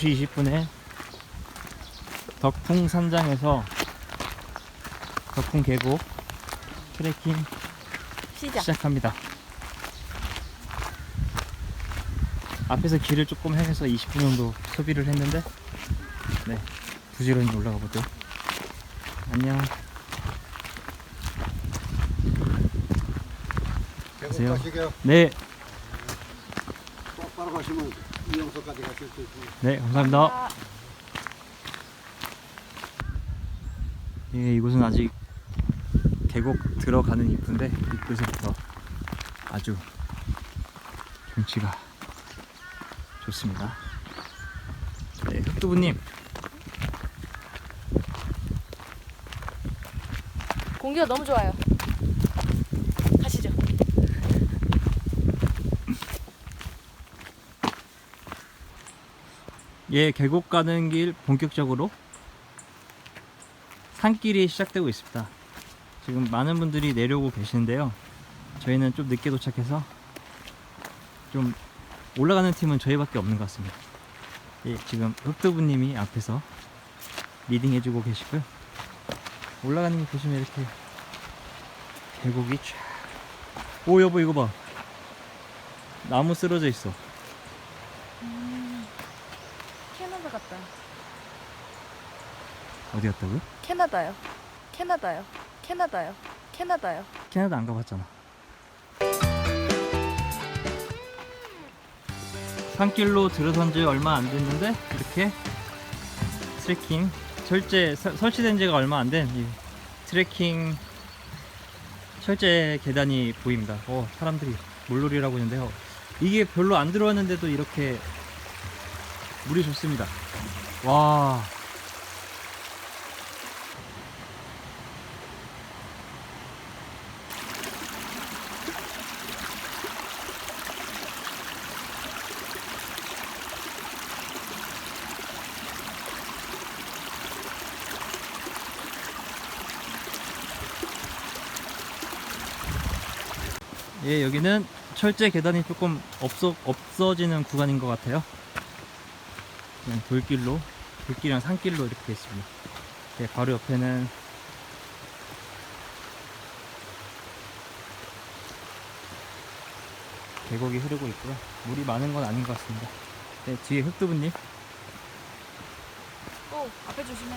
2시 20분에 덕풍 산장에서 덕풍 계곡 트레킹 시작. 시작합니다. 앞에서 길을 조금 헤매서 20분 정도 소비를 했는데 네 부지런히 올라가 보죠. 안녕. 계속 가시게요. 네, 똑바로 가시면 이영서까지 가실 수 있습니다. 네 감사합니다. 예, 이곳은 아직 계곡 들어가는 입구인데 입구에서부터 아주 경치가 좋습니다. 네, 흑두부님 공기가 너무 좋아요. 가시죠. 예, 계곡 가는 길 본격적으로 산길이 시작되고 있습니다. 지금 많은 분들이 내려오고 계시는데요. 저희는 좀 늦게 도착해서 좀 올라가는 팀은 저희밖에 없는 것 같습니다. 예, 지금 흑두부님이 앞에서 리딩 해주고 계시고요. 올라가는 길 보시면 이렇게 계곡이 쫙. 오 여보 이거 봐. 나무 쓰러져 있어. 같다. 어디 갔다고요? 캐나다요. 캐나다요. 캐나다요. 캐나다요. 캐나다 안 가봤잖아. 산길로 들어선 지 얼마 안 됐는데 이렇게 트레킹 철제 서- 설치된 지가 얼마 안 된 트레킹 철제 계단이 보입니다. 어 사람들이 물놀이라고 있는데요. 이게 별로 안 들어왔는데도 이렇게 물이 좋습니다. 와 예, 여기는 철제 계단이 조금 없어, 없어지는 구간인 것 같아요. 그냥 돌길로, 돌길이랑 산길로 이렇게 돼 있습니다. 예, 바로 옆에는 계곡이 흐르고 있고요. 물이 많은 건 아닌 것 같습니다. 네, 뒤에 흑두부님. 오, 앞에 조심해.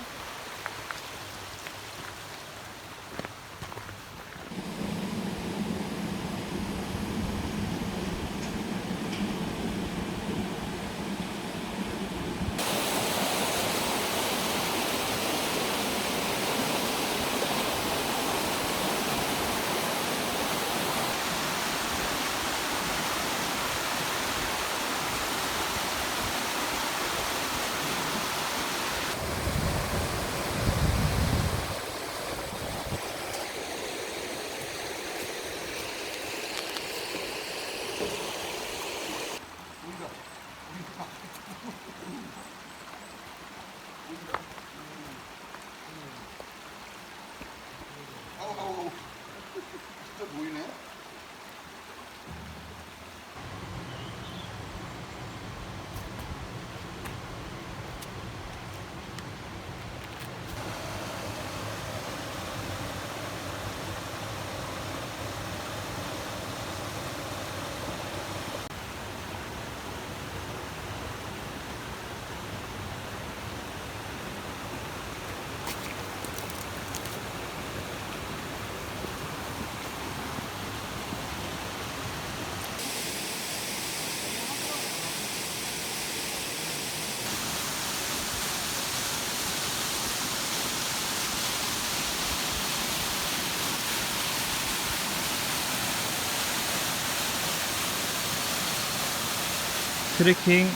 트레킹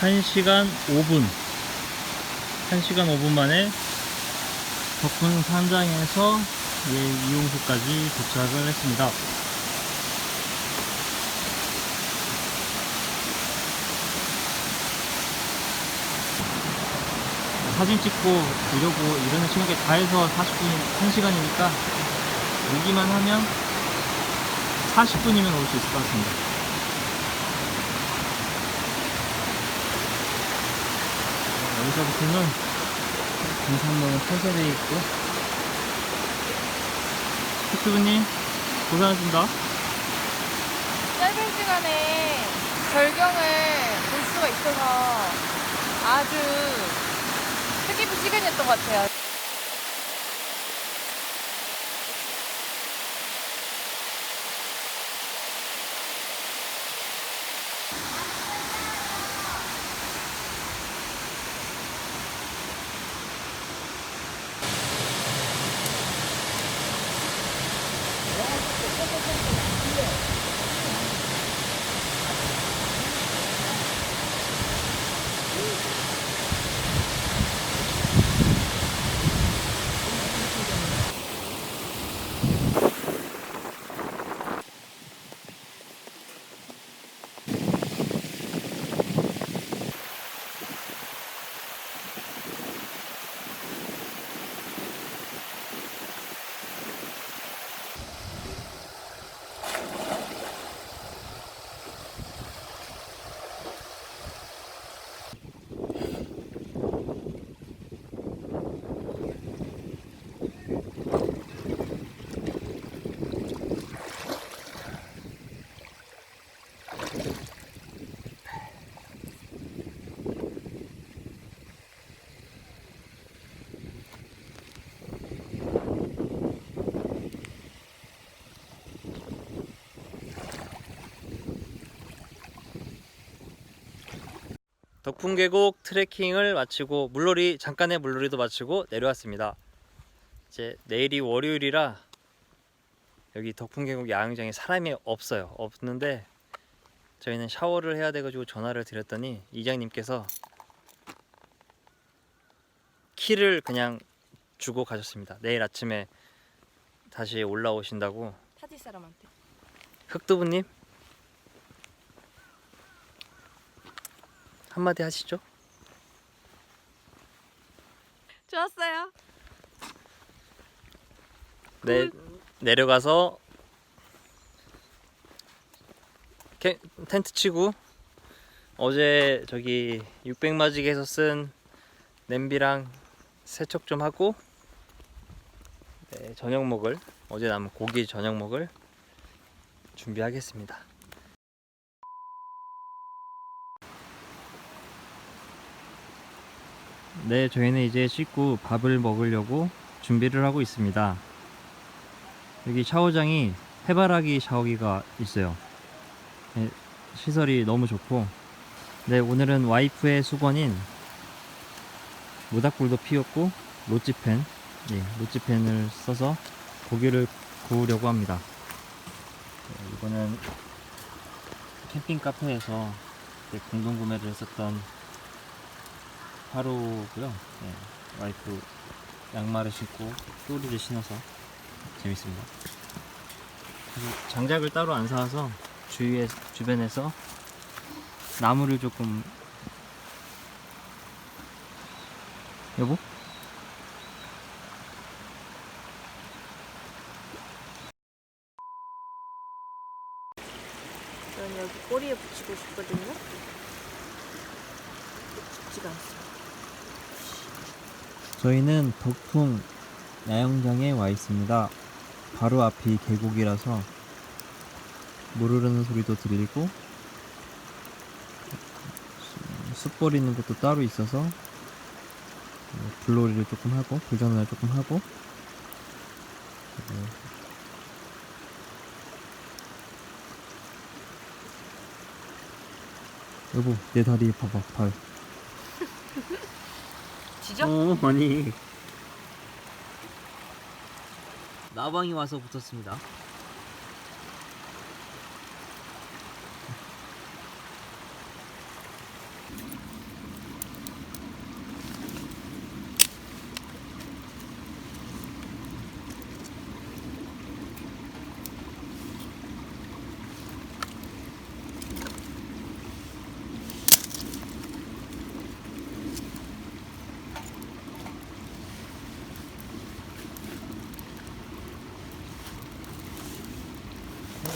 1시간 5분. 1시간 5분 만에 덕분 산장에서 예, 이용소까지 도착을 했습니다. 사진 찍고 이러고 이러는 시간에 다 해서 40분, 1시간이니까 오기만 하면 40분이면 올 수 있을 것 같습니다 여기서부터는 등산로는 폐쇄되어 있고 유튜브님 고생하셨습니다 짧은 시간에 절경을 볼 수가 있어서 아주 뜻깊은 시간이었던 것 같아요. 덕풍계곡 트레킹을 마치고 물놀이 잠깐의 물놀이도 마치고 내려왔습니다. 이제 내일이 월요일이라 여기 덕풍계곡 야영장에 사람이 없어요. 없는데 저희는 샤워를 해야 돼가지고 전화를 드렸더니 이장님께서 키를 그냥 주고 가셨습니다. 내일 아침에 다시 올라오신다고 타지 사람한테. 흑두부님 한마디 하시죠. 좋았어요. 네, 내려가서 캠- 텐트 치고 어제 저기 600마지기에서 쓴 냄비랑 세척 좀 하고 네, 저녁 먹을 어제 남은 고기 저녁 먹을 준비하겠습니다. 네, 저희는 이제 씻고 밥을 먹으려고 준비를 하고 있습니다. 여기 샤워장이 해바라기 샤워기가 있어요. 네, 시설이 너무 좋고, 네 오늘은 와이프의 수건인 모닥불도 피웠고 로찌팬, 예, 로찌팬을 써서 고기를 구우려고 합니다. 네, 이거는 캠핑 카페에서 공동 구매를 했었던 하루고요. 네, 와이프 양말을 신고 또리를 신어서 재밌습니다. 그리고 장작을 따로 안 사와서 주위에 주변에서 나무를 조금 여보? 저는 여기 꼬리에 붙이고 싶거든요. 붙지가 않습니다. 저희는 덕풍 야영장에 와 있습니다. 바로 앞이 계곡이라서 물 흐르는 소리도 들리고 수- 숯 버리는 것도 따로 있어서 어, 불놀이를 조금 하고 불전을 조금 하고 어, 여보 내 다리 봐봐 발 지죠? 어, 아니. 나방이 와서 붙었습니다.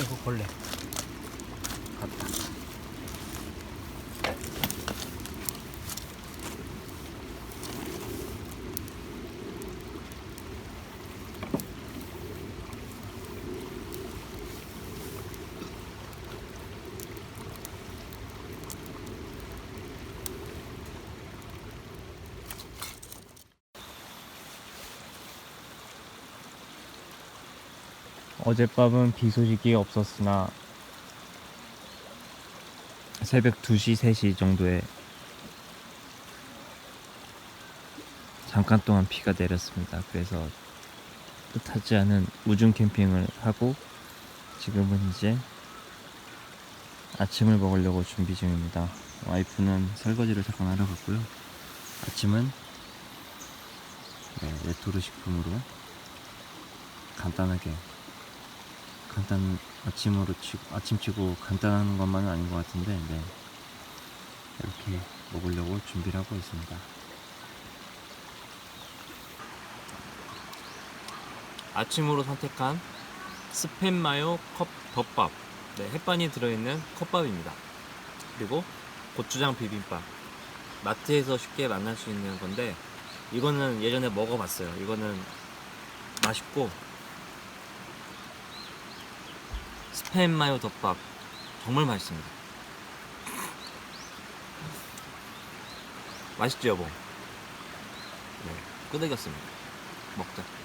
이거 벌레. 갔다. 어젯밤은 비 소식이 없었으나 새벽 2시, 3시 정도에 잠깐 동안 비가 내렸습니다. 그래서 뜻하지 않은 우중 캠핑을 하고 지금은 이제 아침을 먹으려고 준비 중입니다. 와이프는 설거지를 잠깐 하러 갔고요. 아침은 네, 레토르 식품으로 간단하게 간단 아침으로 치고 아침 치고 간단한 것만은 아닌 것 같은데 네. 이렇게 먹으려고 준비를 하고 있습니다. 아침으로 선택한 스팸 마요 컵 덮밥 네, 햇반이 들어있는 컵밥입니다. 그리고 고추장 비빔밥 마트에서 쉽게 만날 수 있는 건데 이거는 예전에 먹어봤어요. 이거는 맛있고 스팸 마요 덮밥 정말 맛있습니다. 맛있죠 여보? 네, 끄덕였습니다. 먹자.